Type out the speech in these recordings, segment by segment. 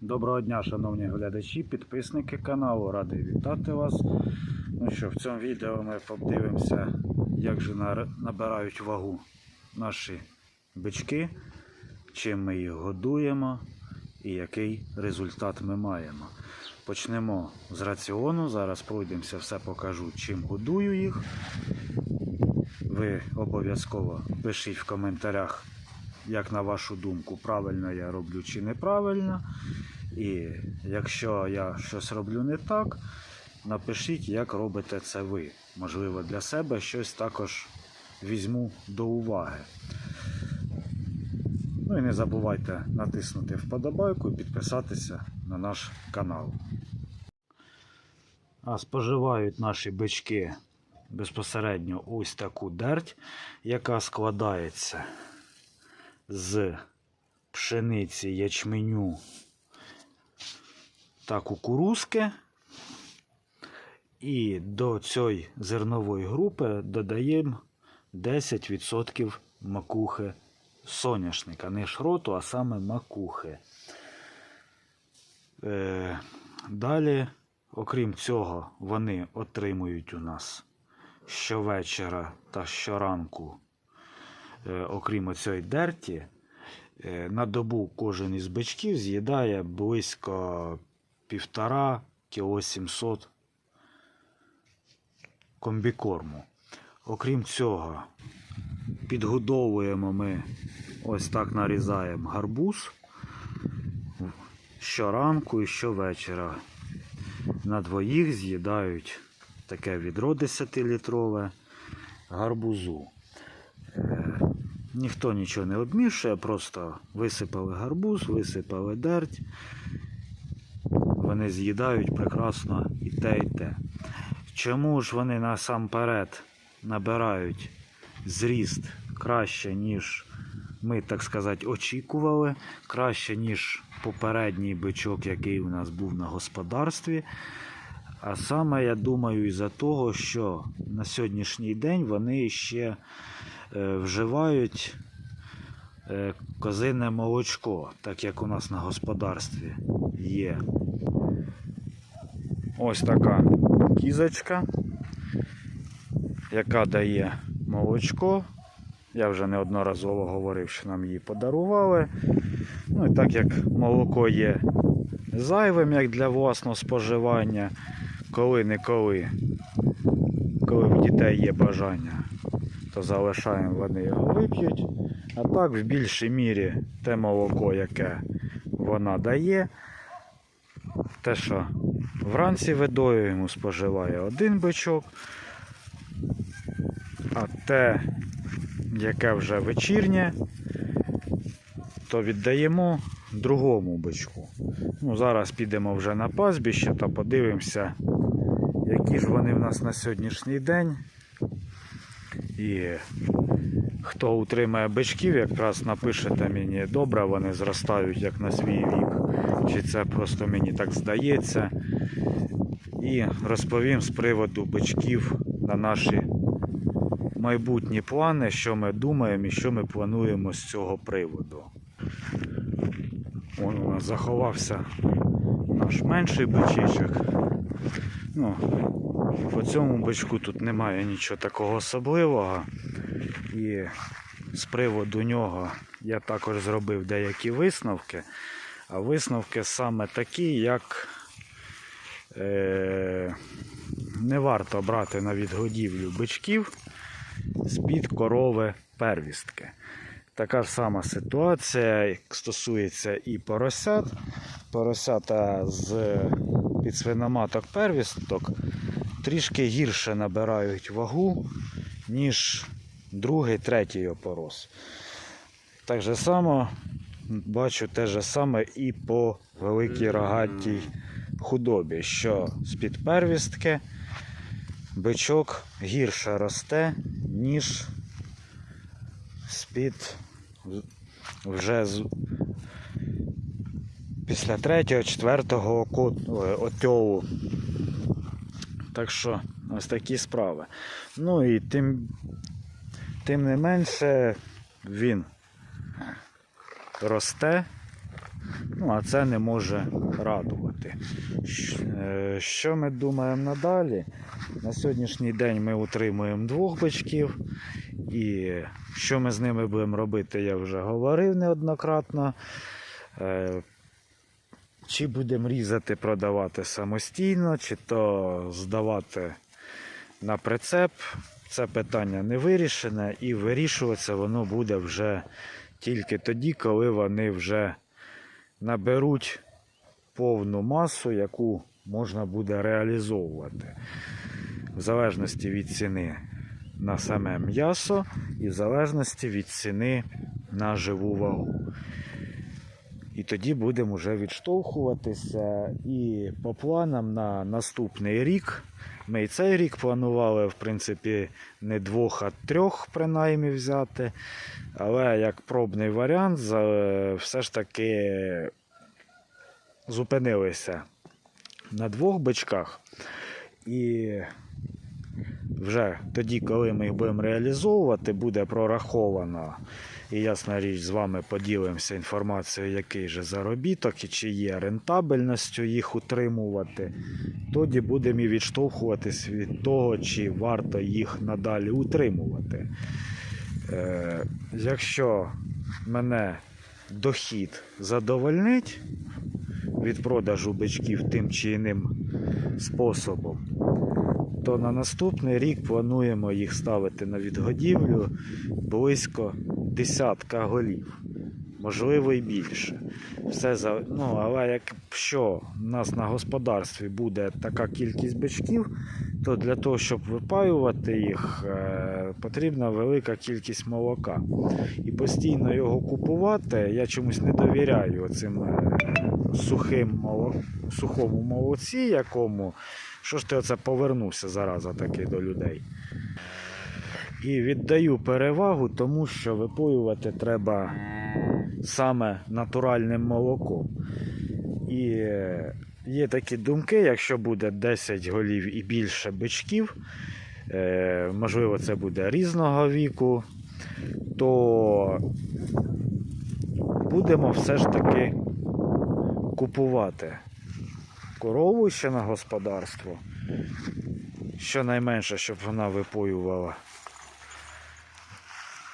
Доброго дня, шановні глядачі, підписники каналу. Радий вітати вас. Ну що, в цьому відео ми подивимося, як же набирають вагу наші бички, чим ми їх годуємо і який результат ми маємо. Почнемо з раціону. Зараз пройдемося, все покажу, чим годую їх. Ви обов'язково пишіть в коментарях, як на вашу думку, правильно я роблю чи неправильно. І якщо я щось роблю не так, напишіть, як робите це ви. Можливо, для себе щось також візьму до уваги. Ну і не забувайте натиснути вподобайку і підписатися на наш канал. А споживають наші бички безпосередньо ось таку дерть, яка складається з пшениці, ячменю та кукурузки. І до цієї зернової групи додаємо 10% макухи соняшника. Не шроту, а саме макухи. Е, далі, окрім цього, вони отримують у нас щовечора та щоранку, окрім цієї дерті, Е, на добу кожен із бичків з'їдає близько півтора кіло 700 комбікорму. Окрім цього, підгодовуємо ми ось так нарізаємо гарбуз щоранку і щовечора. На двоїх з'їдають таке відро 10-літрове гарбузу. Ніхто нічого не обмішує, просто висипали гарбуз, висипали дерть. Вони з'їдають прекрасно і те, і те. Чому ж вони насамперед набирають зріст краще, ніж ми, так сказати, очікували, краще, ніж попередній бичок, який у нас був на господарстві. А саме, я думаю, із-за того, що на сьогоднішній день вони ще е, вживають е, козине молочко, так як у нас на господарстві є. Ось така кізочка, яка дає молочко. Я вже неодноразово говорив, що нам її подарували. Ну і так як молоко є зайвим, як для власного споживання, коли-неколи, коли в дітей є бажання, то залишаємо, вони його вип'ють. А так, в більшій мірі те молоко, яке вона дає, те, що вранці видоюємо, споживає один бичок, а те, яке вже вечірнє, то віддаємо другому бичку. Ну, зараз підемо вже на пастбище та подивимося, які ж вони в нас на сьогоднішній день. І хто утримає бичків, якраз напишете мені, добре вони зростають як на свій вік, чи це просто мені так здається. І розповім з приводу бичків на наші майбутні плани, що ми думаємо і що ми плануємо з цього приводу. Вон у нас заховався наш менший бичечок. Ну, по цьому бичку тут немає нічого такого особливого. І з приводу нього я також зробив деякі висновки. А висновки саме такі, як е, не варто брати на відгодівлю бичків з-під корови первістки. Така ж сама ситуація стосується і поросят. Поросята з під свиноматок первісток трішки гірше набирають вагу, ніж другий, третій опорос. Так же само бачу те же саме і по великій рогатій худобі, що з-під первістки бичок гірше росте, ніж з-під вже після третього, четвертого око- ой, отьову. Так що ось такі справи. Ну і тим, тим не менше він росте, Ну, а це не може радувати. Е, Що ми думаємо надалі? На сьогоднішній день ми утримуємо двох бичків. І що ми з ними будемо робити, я вже говорив неоднократно. Чи будемо різати, продавати самостійно, чи то здавати на прицеп. Це питання не вирішене, і вирішуватися воно буде вже тільки тоді, коли вони вже наберуть повну масу, яку можна буде реалізовувати. В залежності від ціни на саме м'ясо і в залежності від ціни на живу вагу. І тоді будемо вже відштовхуватися. І по планам на наступний рік. Ми і цей рік планували, в принципі, не двох, а трьох принаймні взяти. Але як пробний варіант, все ж таки зупинилися на двох бичках. І вже тоді, коли ми їх будемо реалізовувати, буде прораховано. І ясна річ, з вами поділимося інформацією, який же заробіток і чи є рентабельністю їх утримувати. Тоді будемо і відштовхуватись від того, чи варто їх надалі утримувати. Е, якщо мене дохід задовольнить від продажу бичків тим чи іним способом, то на наступний рік плануємо їх ставити на відгодівлю близько десятка голів, можливо і більше. Все за... ну, але якщо в нас на господарстві буде така кількість бичків, то для того, щоб випаювати їх, е, потрібна велика кількість молока. І постійно його купувати я чомусь не довіряю цим сухим моло... сухому молоці, якому. Що ж ти оце повернувся зараза таки до людей? І віддаю перевагу тому, що випоювати треба саме натуральним молоком. І е, є такі думки, якщо буде 10 голів і більше бичків, е, можливо, це буде різного віку, то будемо все ж таки купувати корову ще на господарство. Щонайменше, щоб вона випоювала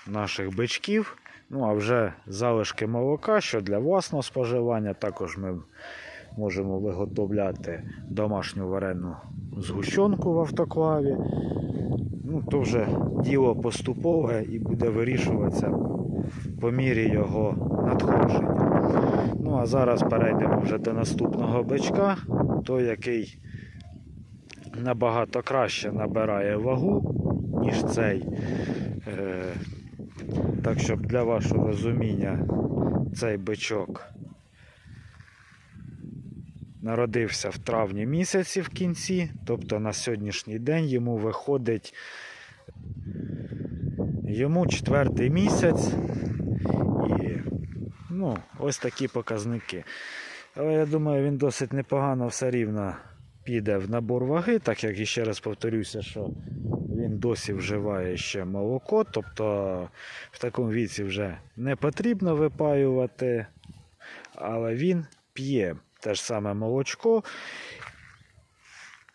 наших бичків. Ну, а вже залишки молока, що для власного споживання, також ми можемо виготовляти домашню варену згущенку в автоклаві. Ну, то вже діло поступове і буде вирішуватися по мірі його надходження. Ну, а зараз перейдемо вже до наступного бичка, той, який набагато краще набирає вагу, ніж цей. Е, Так, щоб для вашого розуміння цей бичок народився в травні місяці в кінці, тобто на сьогоднішній день йому виходить йому четвертий місяць і ну, ось такі показники. Але я думаю, він досить непогано все рівно піде в набор ваги, так як і ще раз повторюся, що досі вживає ще молоко, тобто в такому віці вже не потрібно випаювати, але він п'є те ж саме молочко.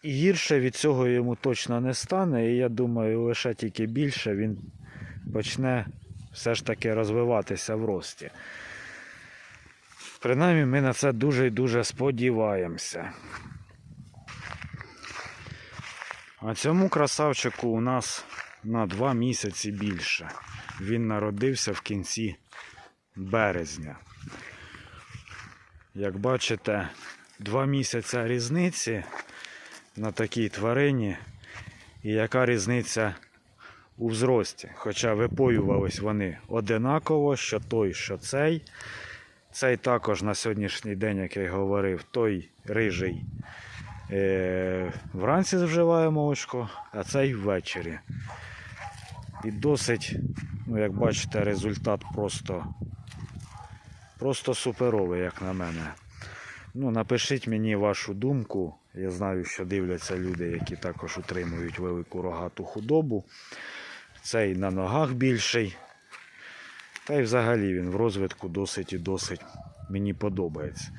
І гірше від цього йому точно не стане. І я думаю, лише тільки більше він почне все ж таки розвиватися в рості. Принаймні ми на це дуже і дуже сподіваємося. А цьому красавчику у нас на 2 місяці більше. Він народився в кінці березня. Як бачите, 2 місяця різниці на такій тварині. І яка різниця у взрості? Хоча випоювались вони одинаково, що той, що цей. Цей також на сьогоднішній день, як я й говорив, той рижий вранці вживає молочко, а цей ввечері. І досить, ну, як бачите, результат просто, просто суперовий, як на мене. Ну, напишіть мені вашу думку. Я знаю, що дивляться люди, які також утримують велику рогату худобу. Цей на ногах більший. Та й взагалі він в розвитку досить і досить мені подобається.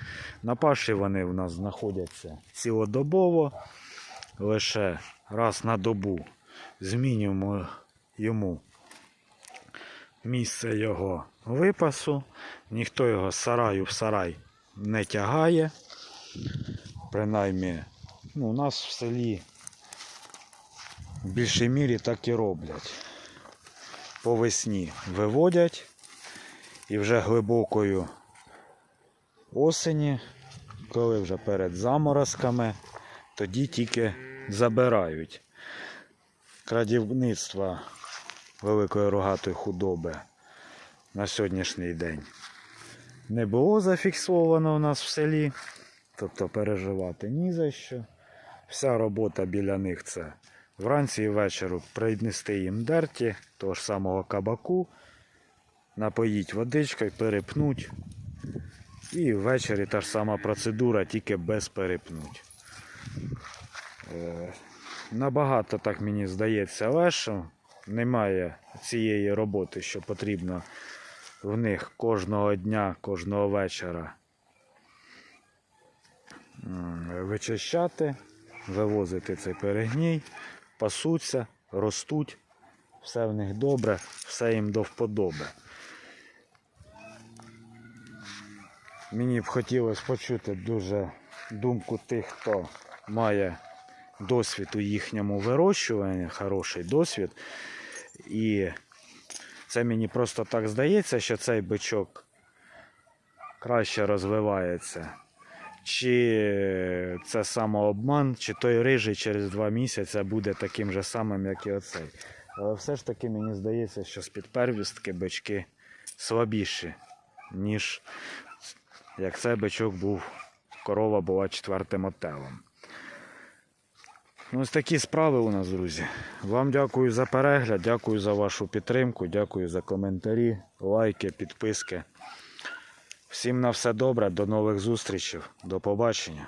На паші вони в нас знаходяться цілодобово, лише раз на добу змінюємо йому місце його випасу. Ніхто його з сараю в сарай не тягає. Принаймні, ну, у нас в селі в більшій мірі так і роблять. По весні виводять і вже глибокою осені, коли вже перед заморозками, тоді тільки забирають. Крадівництва великої рогатої худоби на сьогоднішній день не було зафіксовано у нас в селі. Тобто переживати ні за що. Вся робота біля них це вранці і ввечері принести їм дерті, того ж самого кабаку, напоїть водичкою, перепнуть. І ввечері та ж сама процедура, тільки без перепнуть. Е, Набагато, так мені здається, легше. Немає цієї роботи, що потрібно в них кожного дня, кожного вечора вичищати, вивозити цей перегній, пасуться, ростуть, все в них добре, все їм до вподоби. Мені б хотілося почути дуже думку тих, хто має досвід у їхньому вирощуванні, хороший досвід. І це мені просто так здається, що цей бичок краще розвивається. Чи це самообман, чи той рижий через два місяці буде таким же самим, як і оцей. Але все ж таки мені здається, що з-під первістки бички слабіші, ніж як цей бичок був, корова була четвертим отелом. Ну, Ось такі справи у нас, друзі. Вам дякую за перегляд, дякую за вашу підтримку, дякую за коментарі, лайки, підписки. Всім на все добре, до нових зустрічей, до побачення.